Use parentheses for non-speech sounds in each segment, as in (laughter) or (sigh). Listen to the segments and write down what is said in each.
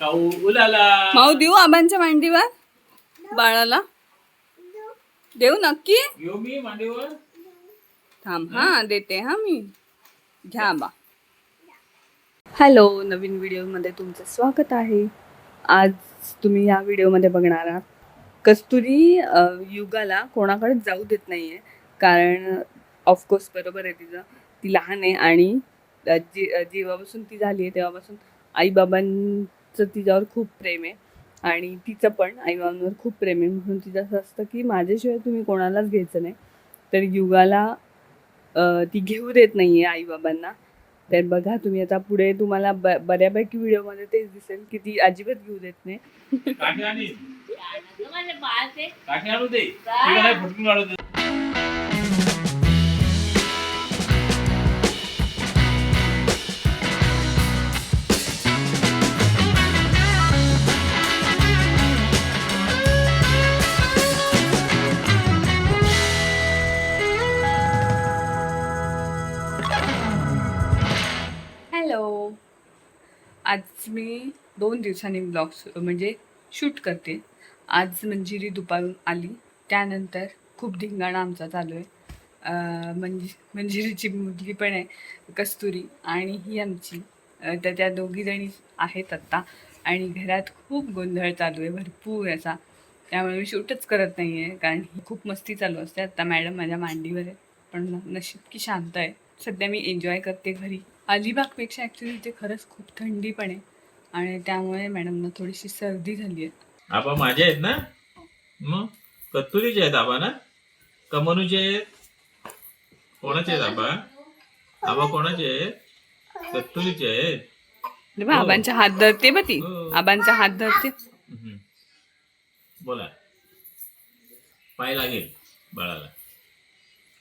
खाऊ. उलाला. माऊ देऊ आबांच्या मांडीवर? बाळाला? देऊ नक्की? घेऊ मी मांडीवर. थांब हा देते हा मी. घ्या बा हॅलो नवीन व्हिडिओमध्ये तुमचं स्वागत आहे. आज तुम्ही या व्हिडिओमध्ये बघणार आहात. कस्तुरी अ, युगाला कोणाकडेच जाऊ देत नाही आहे कारण ऑफकोर्स बरोबर आहे तिचं. ती लहान आहे आणि अ, जी अ, जेव्हापासून ती झाली आहे तेव्हापासून आईबाबांचं तिच्यावर खूप प्रेम आहे. आणि तिचं पण आईबाबांवर खूप प्रेम आहे. म्हणून तिचं असं असतं की माझ्याशिवाय तुम्ही कोणालाच घ्यायचं नाही. तर युगाला ती घेऊ देत नाहीये आई बाबांना तर बघा तुम्ही आता पुढे तुम्हाला ब बऱ्यापैकी व्हिडिओमध्ये तेच दिसेल की ती अजिबात घेऊ देत नाही. मी दोन दिवसांनी ब्लॉग म्हणजे शूट करते. आज म्हणजे मंजिरी दुपारून आली त्यानंतर खूप धिंगाणा आमचा चालू आहे. मंजि मंजिरीची म्हणजे, म्हणजे मुलगी पण आहे कस्तुरी आणि ही आमची तर त्या दोघी जणी आहेत आत्ता. आणि घरात खूप गोंधळ चालू आहे भरपूर असा. त्यामुळे मी शूटच करत नाही आहे कारण ही खूप मस्ती चालू असते. आत्ता मॅडम माझ्या मांडीवर आहे पण नशीब की शांत आहे. सध्या मी एन्जॉय करते घरी. अलिबागपेक्षा ॲक्च्युली इथे खरंच खूप थंडी पण आहे. आणि त्यामुळे मॅडमना थोडीशी सर्दी झाली आहे. आबा माझे आहेत ना? मग? कत्तुरीचे आहेत आबा ना? कमनूचे आहेत? कोणाचे आहेत आबा? आबा कोणाचे आहेत? कत्तुरीचे आहेत? आबांचा हात धरते बा ती. हो. आबांचा हात धरते. बोला. पाय लागेल बाळाला.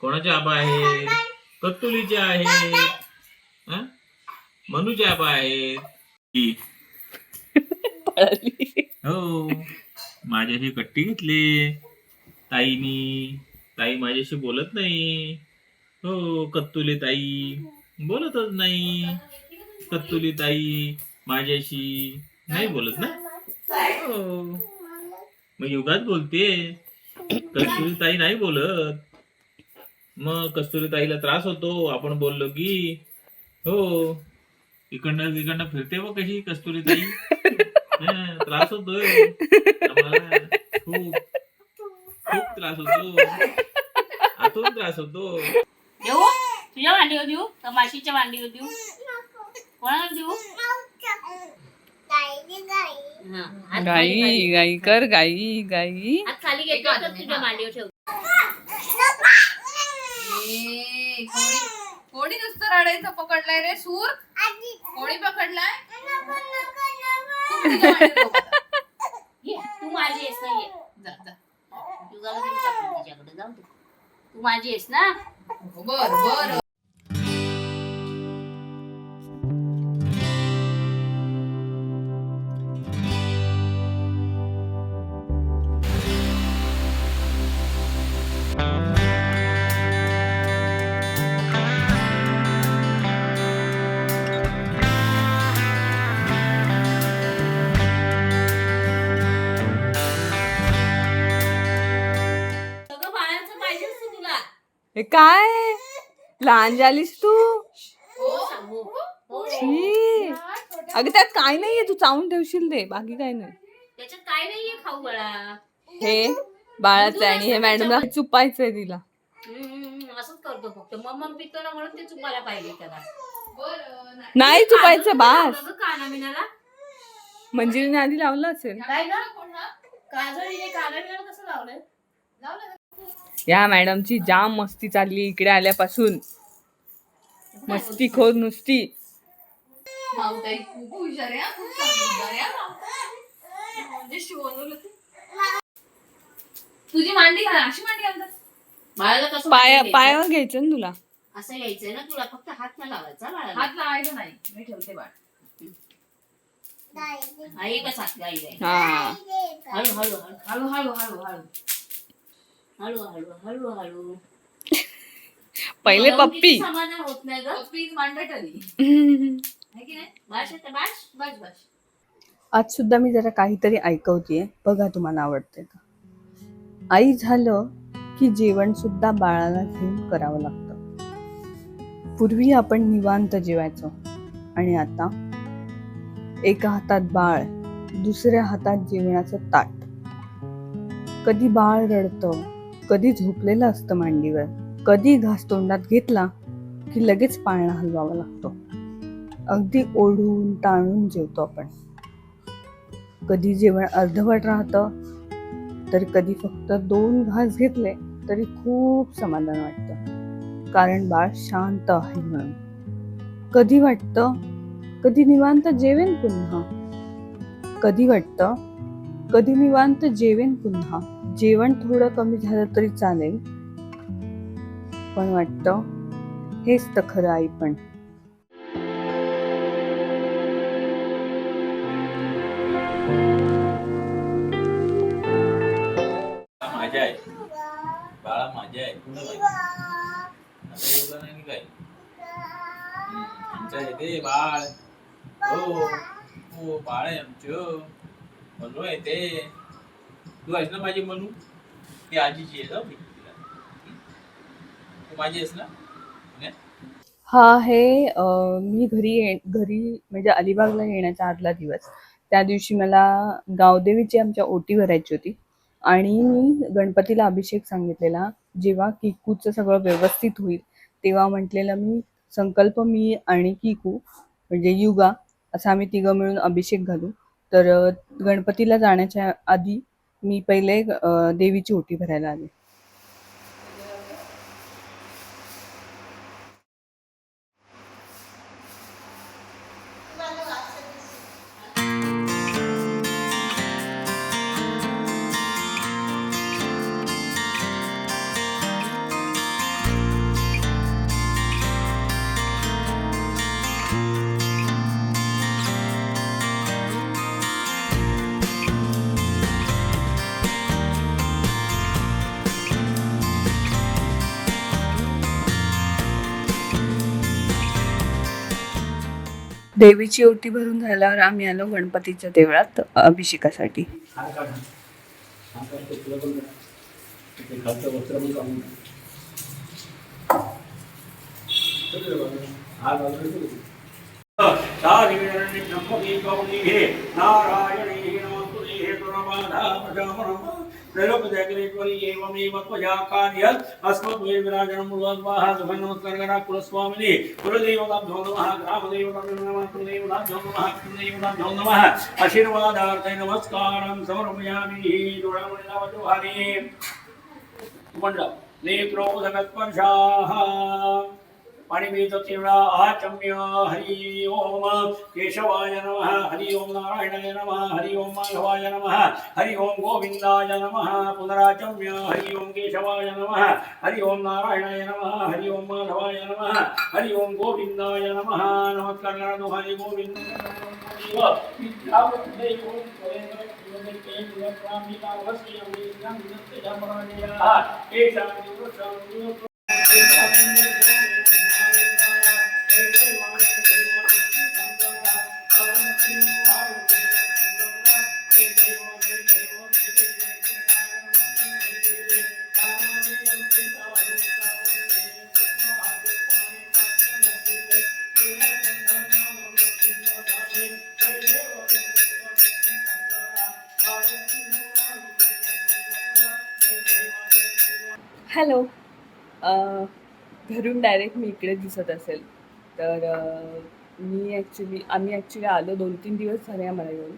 कोणाचे आबा आहेत? कत्तुलीचे आहेत. हं? मनूचे आबा आहेत. पळाली. हो माझ्याशी कट्टी घेतली. ताईनी ताई माझ्याशी बोलत नाही. हो कत्तुली ताई बोलतच नाही. कत्तुली ताई माझ्याशी नाही बोलत ना? हो. मग युगात बोलते. कस्तुरी ताई नाही बोलत. मग कस्तुरी ताईला त्रास होतो. आपण बोललो की हो इकडनं तिकडनं फिरते बघ कशी कस्तुरी ताई. त्रास होतोय खूप खूप त्रास होतो आतून त्रास होतो देऊ तुझ्या मांडीवर देऊ का माशीच्या मांडीवर देऊ कोणाला देऊ हा, हात खाली- गाई गाई कर गाई गाई हात खाली घेतो तुझ्या मांडीवर कोणी नुसतं रडायचं पकडलाय रे सूर? कोणी पकडलाय? तू माझी आहेस ना ये. युगाला तरी टाकून तिच्याकडे जाऊ दे. तू माझी आहेस ना? बर बर. हे काय? लहान झालीस तू? हो सांगू. हो छी. अगं त्यात काय नाहीये तू चावून ठेवशील दे. बाकी काय नाही. त्याच्यात काय नाहीये खाऊ बाळा. हे बाळाचं आहे आणि हे मॅडमला चुपायचंय तिला. हम्म, असंच करतो फक्त. मम्मा पितो ना म्हणून ते चुकायला पाहिजे त्याला. नाही चुपायचं बास. कानामिनाला मंजिरीने आधी लावलं असेल. काय ना काजळीने कानामिनाला कसं लावलंय? या मॅडमची जाम मस्ती चालली इकडे आल्यापासून. मस्ती खोर नुसती. तुझी मांडी घाल अशी मांडी घालतात. बाळाला कसं पाया घ्यायचं? पायावर घ्यायचं ना तुला? असं घ्यायचंय ना तुला फक्त हात नाही लावायचा बाळाला. हात लावायचा नाही मी ठेवते बाळ. हा एकच हात हा हळू हळू हळू हळू हळू हळू. हळू हळू हळू हळू. (laughs) पहिले पप्पी. समाधान होत नाही ग. प्लीज मांडत आली आहे की नाही? बाश येते बाश बस बस. आज सुद्धा मी जरा काहीतरी ऐकवतीये. बघा तुम्हाला आवडते का? आई झालं की जेवण सुद्धा बाळाला घेऊन करावं लागतं. पूर्वी आपण निवांत जेवायचो. आणि आता एका हातात बाळ दुसऱ्या हातात जेवणाचं ताट. कधी बाळ रडतं कधी झोपलेलं असतं मांडीवर कधी घास तोंडात घेतला की लगेच पाळणा हलवावा लागतो. अगदी ओढून ताणून जेवतो आपण. कधी जेवण अर्धवट राहतं तर कधी फक्त दोन घास घेतले तरी खूप समाधान वाटतं. कारण बाळ शांत आहे म्हणून. कधी वाटतं कधी निवांत जेवेन पुन्हा. कधी वाटतं कधी निवांत जेवेन पुन्हा. जेवण थोडं कमी झालं तरी चालेल. पण वाटतं हेच तर खरं आई पण. माझ्या आहे. बाळा माझ्या आहे. नाही काय आमच्या आहे ते बाळ. हो. हो बाळ आहे आमचं. म्हणू आहे ते. तू आहेस पाहिजे म्हणू ती आजीची आहे जाऊ तू माझी आहेस ना? हा आहे मी घरी ये घरी म्हणजे अलिबागला येण्याचा आदला दिवस. त्या दिवशी मला गावदेवीची आमच्या ओटी भरायची होती. आणि मी गणपतीला अभिषेक सांगितलेला जेव्हा किकूचं सगळं व्यवस्थित होईल तेव्हा म्हटलेलं मी संकल्प मी आणि किकू म्हणजे युगा असं आम्ही तिघं मिळून अभिषेक घालू. तर गणपतीला जाण्याच्या आधी मी पहिले देवीची ओटी भरायला आले. देवीची ओटी भरून झाल्यावर आम्ही आलो गणपतीच्या देवळात अभिषेकासाठी. कुलस्वामिनी कुलदेवताभ्यो नमः ग्रामदेवताभ्यो नमः कुलदेवताभ्यो नमः कुलदेवताभ्यो नमः आशीर्वादार्थे नमस्कारं समर्पयामि दोडामणिलावजोहारी मंडळ नेत्रोदकस्पर्शाः पाणिवीततीव्रा आचम्य हरि ओम। केशवाय नमः हरि ओम नारायणाय नमः हरि ओम माधवाय नमः हरि ओम गोविन्दाय नमः पुनराचम्य हरि ओम केशवाय नमः हरि ओम नारायणाय नमः हरि ओम माधवाय नमः हरि ओम गोविन्दाय नमः। नमस्कार हरि गोविंद हॅलो. घरून डायरेक्ट मी इकडे दिसत असेल. तर मी ॲक्च्युली आम्ही ॲक्च्युली आलो दोन तीन दिवस झाले आम्हाला येऊन.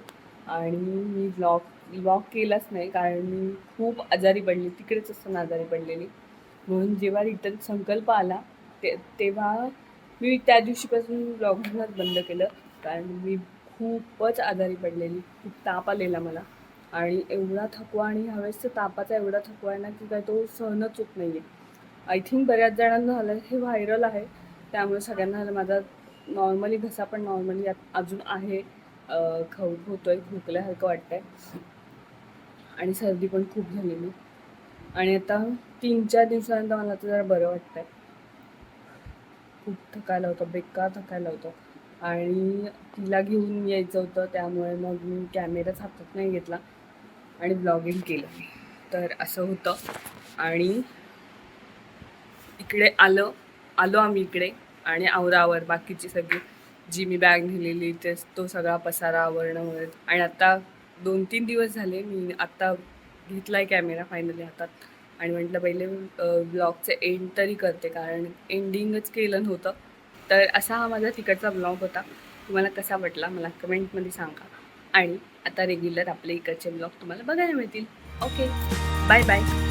आणि मी व्लॉग व्लॉग केलाच नाही कारण मी खूप आजारी पडली तिकडेच असताना आजारी पडलेली. म्हणून जेव्हा रिटर्न संकल्प आला ते तेव्हा मी त्या दिवशीपासून व्लॉगच बंद केलं. कारण मी खूपच आजारी पडलेली खूप ताप आलेला मला. आणि एवढा थकवा आणि ह्यावेळेस तर तापाचा एवढा थकवा आहे ना की काय तो सहनच होत नाही आहे आय थिंक बऱ्याच जणांना झालं हे व्हायरल आहे. त्यामुळे सगळ्यांना झालं माझा नॉर्मली घसा पण नॉर्मली अजून आहे. खाऊ खव होतोय खोकल्यासारखं वाटतंय. आणि सर्दी पण खूप झालेली. आणि आता तीन चार दिवसानंतर मला आता जरा बरं वाटतंय. खूप थकायला होतं बेकार थकायला होतं. आणि तिला घेऊन यायचं होतं त्यामुळे मग मी कॅमेराच हातात नाही घेतला. आणि ब्लॉगिंग केलं. तर असं होतं. आणि इकडे आलं आलो आम्ही इकडे. आणि आवरावर बाकीची सगळी जी मी बॅग नेलेली ते तो सगळा पसारा आवरणं वगैरे. आणि आता दोन तीन दिवस झाले मी आत्ता घेतला आहे कॅमेरा फायनली हातात. आणि म्हटलं पहिले ब्लॉगचं एंड तरी करते. कारण एंडिंगच केलं नव्हतं. तर असा हा माझा तिकडचा ब्लॉग होता. तुम्हाला कसा वाटला मला कमेंटमध्ये सांगा. आणि आता रेग्युलर आपले इकडचे ब्लॉग तुम्हाला बघायला मिळतील. Okay bye bye